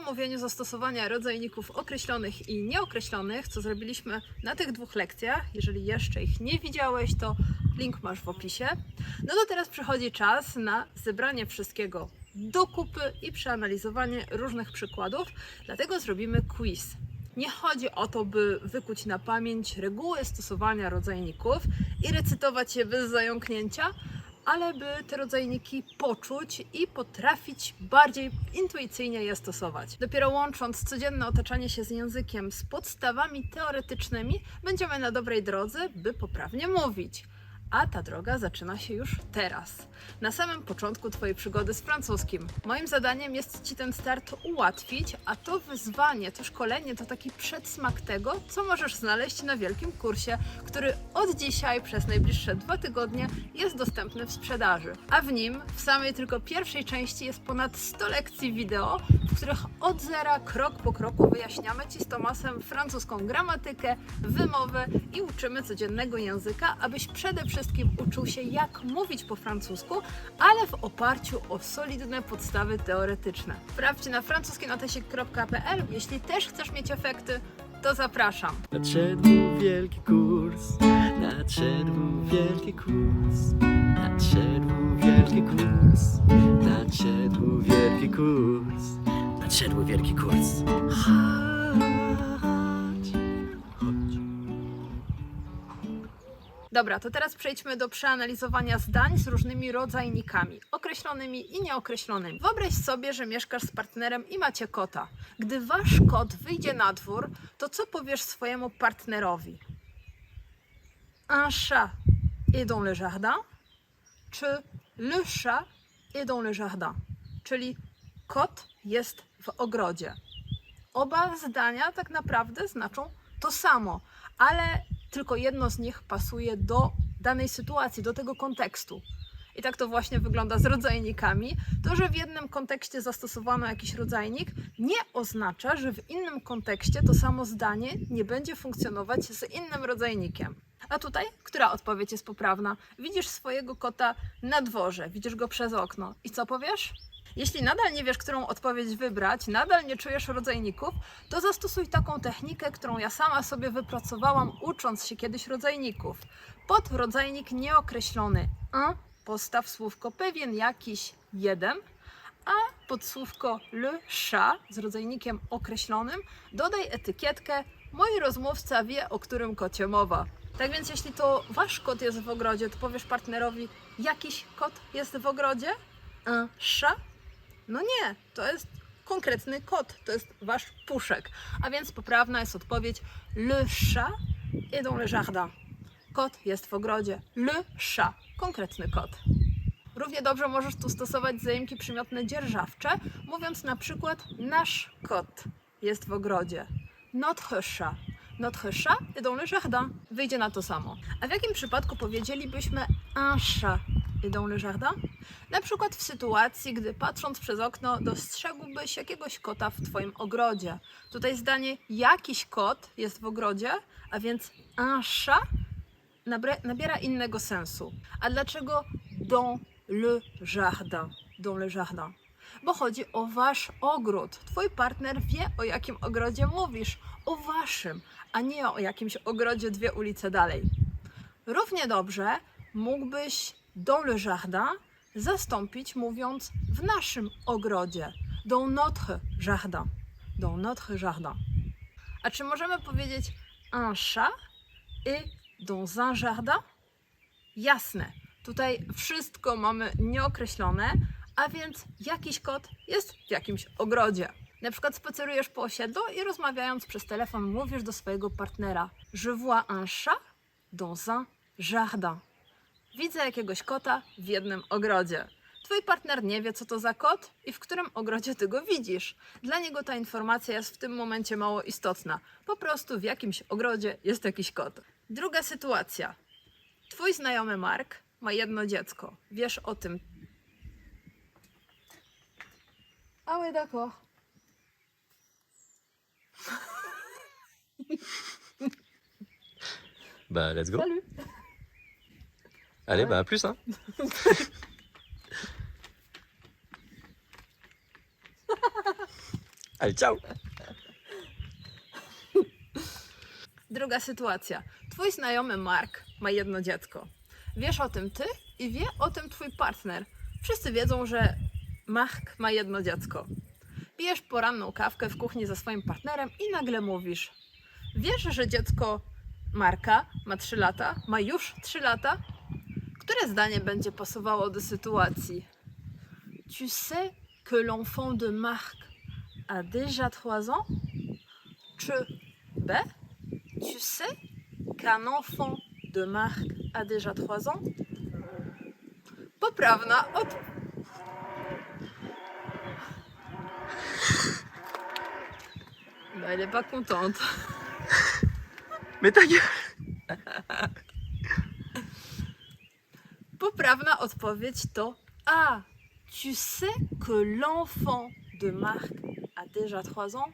omówieniu zastosowania rodzajników określonych i nieokreślonych, co zrobiliśmy na tych dwóch lekcjach. Jeżeli jeszcze ich nie widziałeś, to link masz w opisie. No to teraz przychodzi czas na zebranie wszystkiego do kupy i przeanalizowanie różnych przykładów, dlatego zrobimy quiz. Nie chodzi o to, by wykuć na pamięć reguły stosowania rodzajników i recytować je bez zająknięcia, ale by te rodzajniki poczuć i potrafić bardziej intuicyjnie je stosować. Dopiero łącząc codzienne otaczanie się z językiem z podstawami teoretycznymi, będziemy na dobrej drodze, by poprawnie mówić. A ta droga zaczyna się już teraz, na samym początku Twojej przygody z francuskim. Moim zadaniem jest Ci ten start ułatwić, a to wyzwanie, to szkolenie to taki przedsmak tego, co możesz znaleźć na wielkim kursie, który od dzisiaj przez najbliższe dwa tygodnie jest dostępny w sprzedaży. A w nim, w samej tylko pierwszej części, jest ponad 100 lekcji wideo, w których od zera, krok po kroku wyjaśniamy Ci z Tomasem francuską gramatykę, wymowę i uczymy codziennego języka, abyś przede wszystkim uczył się, jak mówić po francusku, ale w oparciu o solidne podstawy teoretyczne. Sprawdź na francuskienotesik.pl. Jeśli też chcesz mieć efekty, to zapraszam. Nadszedł wielki kurs, nadszedł wielki kurs, nadszedł wielki kurs, nadszedł wielki kurs, nadszedł wielki kurs. Chodź, Dobra, to teraz przejdźmy do przeanalizowania zdań z różnymi rodzajnikami, określonymi i nieokreślonymi. Wyobraź sobie, że mieszkasz z partnerem i macie kota. Gdy wasz kot wyjdzie na dwór, to co powiesz swojemu partnerowi? Un chat est dans le jardin? Czy le chat est dans le jardin? Czyli kot jest w ogrodzie. Oba zdania tak naprawdę znaczą to samo, ale tylko jedno z nich pasuje do danej sytuacji, do tego kontekstu. I tak to właśnie wygląda z rodzajnikami. To, że w jednym kontekście zastosowano jakiś rodzajnik, nie oznacza, że w innym kontekście to samo zdanie nie będzie funkcjonować z innym rodzajnikiem. A tutaj, która odpowiedź jest poprawna? Widzisz swojego kota na dworze, widzisz go przez okno. I co powiesz? Jeśli nadal nie wiesz, którą odpowiedź wybrać, nadal nie czujesz rodzajników, to zastosuj taką technikę, którą ja sama sobie wypracowałam, ucząc się kiedyś rodzajników. Pod rodzajnik nieokreślony un postaw słówko pewien jakiś jeden, a pod słówko chat z rodzajnikiem określonym dodaj etykietkę Mój rozmówca wie, o którym kocie mowa. Tak więc jeśli to wasz kot jest w ogrodzie, to powiesz partnerowi, jakiś kot jest w ogrodzie? Chat? No nie, to jest konkretny kot, to jest wasz puszek. A więc poprawna jest odpowiedź Le chat est dans le jardin. Kot jest w ogrodzie. Le chat, konkretny kot. Równie dobrze możesz tu stosować zaimki przymiotne dzierżawcze, mówiąc na przykład nasz kot jest w ogrodzie. Notre chat. Notre chat est dans le jardin. Wyjdzie na to samo. A w jakim przypadku powiedzielibyśmy un chat dans le jardin? Na przykład w sytuacji, gdy patrząc przez okno dostrzegłbyś jakiegoś kota w Twoim ogrodzie. Tutaj zdanie jakiś kot jest w ogrodzie, a więc un chat nabiera innego sensu. A dlaczego dans le jardin? Dans le jardin. Bo chodzi o wasz ogród. Twój partner wie, o jakim ogrodzie mówisz. O waszym, a nie o jakimś ogrodzie dwie ulice dalej. Równie dobrze mógłbyś dans le jardin zastąpić mówiąc w naszym ogrodzie. Dans notre jardin. Dans notre jardin. A czy możemy powiedzieć un chat est dans un jardin? Jasne. Tutaj wszystko mamy nieokreślone, a więc jakiś kot jest w jakimś ogrodzie. Na przykład spacerujesz po osiedlu i rozmawiając przez telefon mówisz do swojego partnera Je vois un chat dans un jardin. Widzę jakiegoś kota w jednym ogrodzie. Twój partner nie wie, co to za kot i w którym ogrodzie ty go widzisz. Dla niego ta informacja jest w tym momencie mało istotna. Po prostu w jakimś ogrodzie jest jakiś kot. Druga sytuacja. Twój znajomy Mark ma jedno dziecko. Wiesz o tym. Ouais, d'accord. Bah, let's go. Salut. Allez, bah, à plus, hein. Allez, ciao Druga sytuacja. Twój znajomy Mark ma jedno dziecko. Wiesz o tym ty i wie o tym twój partner. Wszyscy wiedzą, że Mark ma jedno dziecko. Pijesz poranną kawkę w kuchni ze swoim partnerem i nagle mówisz: Wiesz, że dziecko Marka ma 3 lata? Ma już 3 lata? Które zdanie będzie pasowało do sytuacji? Tu sais que l'enfant de Marc a déjà 3 ans? Czy B? Tu sais qu'un enfant de Marc a déjà 3 ans? Poprawna. Bah, elle est pas contente. Mais ta gueule odpowiedź to A. Tu sais que l'enfant de Marc a déjà 3 ans?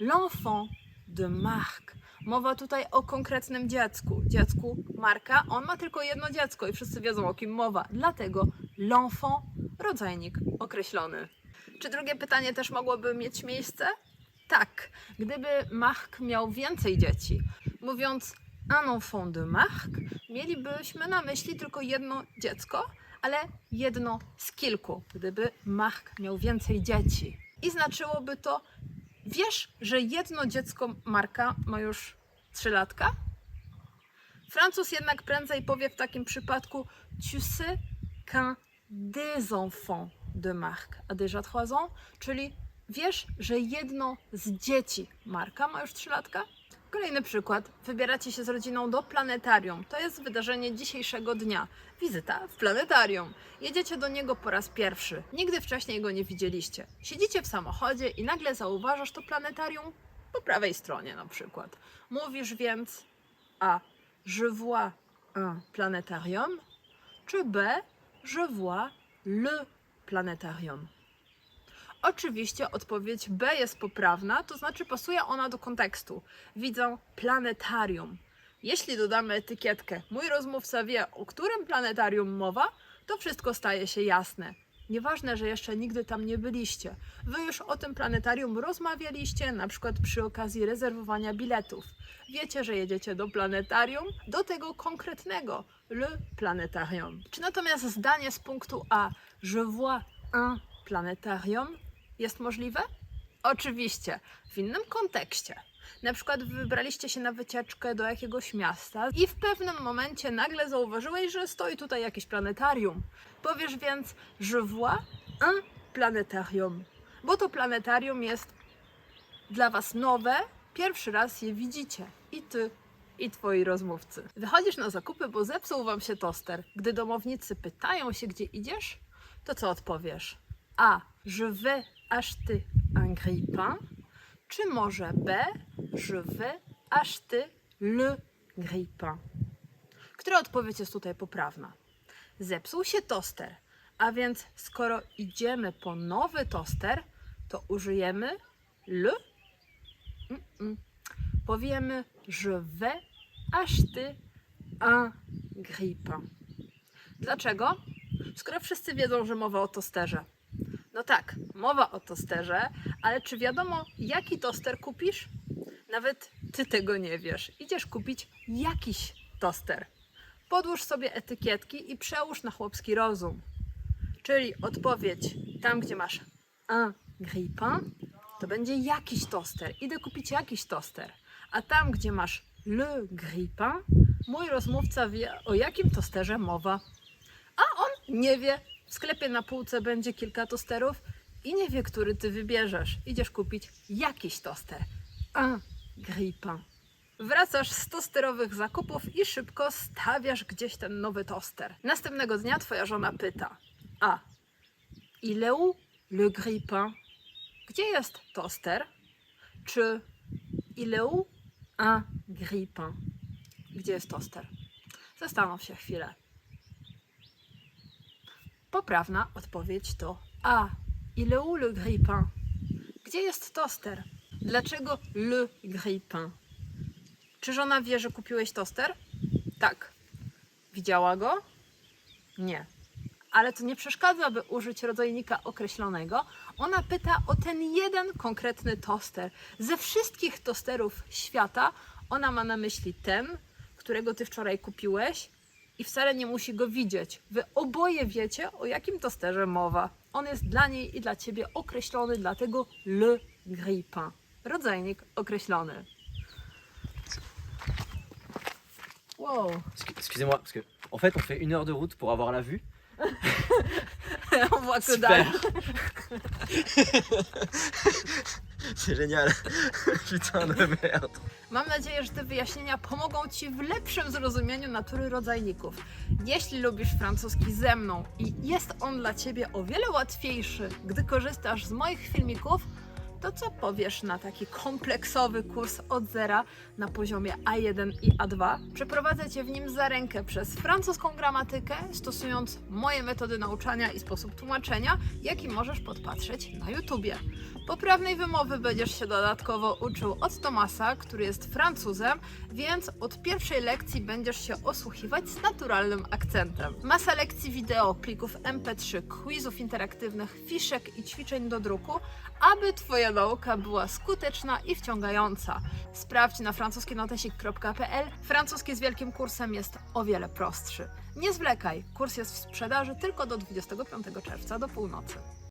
L'enfant de Marc. Mowa tutaj o konkretnym dziecku. Dziecku Marka. On ma tylko jedno dziecko i wszyscy wiedzą o kim mowa. Dlatego l'enfant, rodzajnik określony. Czy drugie pytanie też mogłoby mieć miejsce? Tak. Gdyby Mark miał więcej dzieci, mówiąc un enfant de Marc, mielibyśmy na myśli tylko jedno dziecko, ale jedno z kilku, gdyby Mark miał więcej dzieci. I znaczyłoby to, wiesz, że jedno dziecko Marka ma już 3 latka? Francuz jednak prędzej powie w takim przypadku Tu sais qu'un des enfants de Marc a déjà 3 ans, czyli wiesz, że jedno z dzieci Marka ma już 3 latka? Kolejny przykład. Wybieracie się z rodziną do planetarium. To jest wydarzenie dzisiejszego dnia. Wizyta w planetarium. Jedziecie do niego po raz pierwszy. Nigdy wcześniej go nie widzieliście. Siedzicie w samochodzie i nagle zauważasz to planetarium po prawej stronie na przykład. Mówisz więc A. Je vois un planétarium czy B. Je vois le planétarium. Oczywiście odpowiedź B jest poprawna, to znaczy pasuje ona do kontekstu. Widzę planetarium. Jeśli dodamy etykietkę mój rozmówca wie, o którym planetarium mowa, to wszystko staje się jasne. Nieważne, że jeszcze nigdy tam nie byliście. Wy już o tym planetarium rozmawialiście, na przykład przy okazji rezerwowania biletów. Wiecie, że jedziecie do planetarium, do tego konkretnego, le planetarium. Czy natomiast zdanie z punktu A, je vois un planetarium, jest możliwe? Oczywiście, w innym kontekście. Na przykład wybraliście się na wycieczkę do jakiegoś miasta i w pewnym momencie nagle zauważyłeś, że stoi tutaj jakieś planetarium. Powiesz więc, je vois un planetarium, bo to planetarium jest dla Was nowe, pierwszy raz je widzicie. I Ty, i Twoi rozmówcy. Wychodzisz na zakupy, bo zepsuł Wam się toster. Gdy domownicy pytają się, gdzie idziesz, to co odpowiesz? A. Je vais acheter un grille-pain. Czy może B. Je vais acheter le grille-pain. Która odpowiedź jest tutaj poprawna? Zepsuł się toster, a więc skoro idziemy po nowy toster, to użyjemy le. Mm-mm. Powiemy je vais acheter un grille-pain. Dlaczego? Skoro wszyscy wiedzą, że mowa o tosterze. No tak, mowa o tosterze, ale czy wiadomo, jaki toster kupisz? Nawet ty tego nie wiesz. Idziesz kupić jakiś toster. Podłóż sobie etykietki i przełóż na chłopski rozum. Czyli odpowiedź tam, gdzie masz un grille-pain, to będzie jakiś toster. Idę kupić jakiś toster. A tam, gdzie masz le grille-pain, mój rozmówca wie, o jakim tosterze mowa. A on nie wie. W sklepie na półce będzie kilka tosterów i nie wie, który ty wybierzesz. Idziesz kupić jakiś toster. Un grille-pain. Wracasz z tosterowych zakupów i szybko stawiasz gdzieś ten nowy toster. Następnego dnia twoja żona pyta: A. Il est où le grille-pain? Gdzie jest toster? Czy il est où un grille-pain? Gdzie jest toster? Zastanów się chwilę. Poprawna odpowiedź to A. Il est où le grille-pain? Gdzie jest toster? Dlaczego le grille-pain? Czy żona wie, że kupiłeś toster? Tak. Widziała go? Nie. ale to nie przeszkadza, by użyć rodzajnika określonego. Ona pyta o ten jeden konkretny toster. Ze wszystkich tosterów świata ona ma na myśli ten, którego ty wczoraj kupiłeś i wcale nie musi go widzieć. Wy oboje wiecie, o jakim tosterze mowa. On jest dla niej i dla ciebie określony, dlatego le grille-pain. Rodzajnik określony. Wow. Excu- Excusez-moi, parce que en fait, on fait une heure de route pour avoir la vue. On voit que dalle. Putain de merde. Mam nadzieję, że te wyjaśnienia pomogą Ci w lepszym zrozumieniu natury rodzajników. Jeśli lubisz francuski ze mną i jest on dla Ciebie o wiele łatwiejszy, gdy korzystasz z moich filmików, to co powiesz na taki kompleksowy kurs od zera na poziomie A1 i A2? Przeprowadzę Cię w nim za rękę przez francuską gramatykę, stosując moje metody nauczania i sposób tłumaczenia, jaki możesz podpatrzeć na YouTubie. Poprawnej wymowy będziesz się dodatkowo uczył od Tomasa, który jest Francuzem, więc od pierwszej lekcji będziesz się osłuchiwać z naturalnym akcentem. Masa lekcji wideo, plików MP3, quizów interaktywnych, fiszek i ćwiczeń do druku, aby Twoja nauka była skuteczna i wciągająca. Sprawdź na francuskienotesik.pl. Francuski z wielkim kursem jest o wiele prostszy. Nie zwlekaj, kurs jest w sprzedaży tylko do 25 czerwca do północy.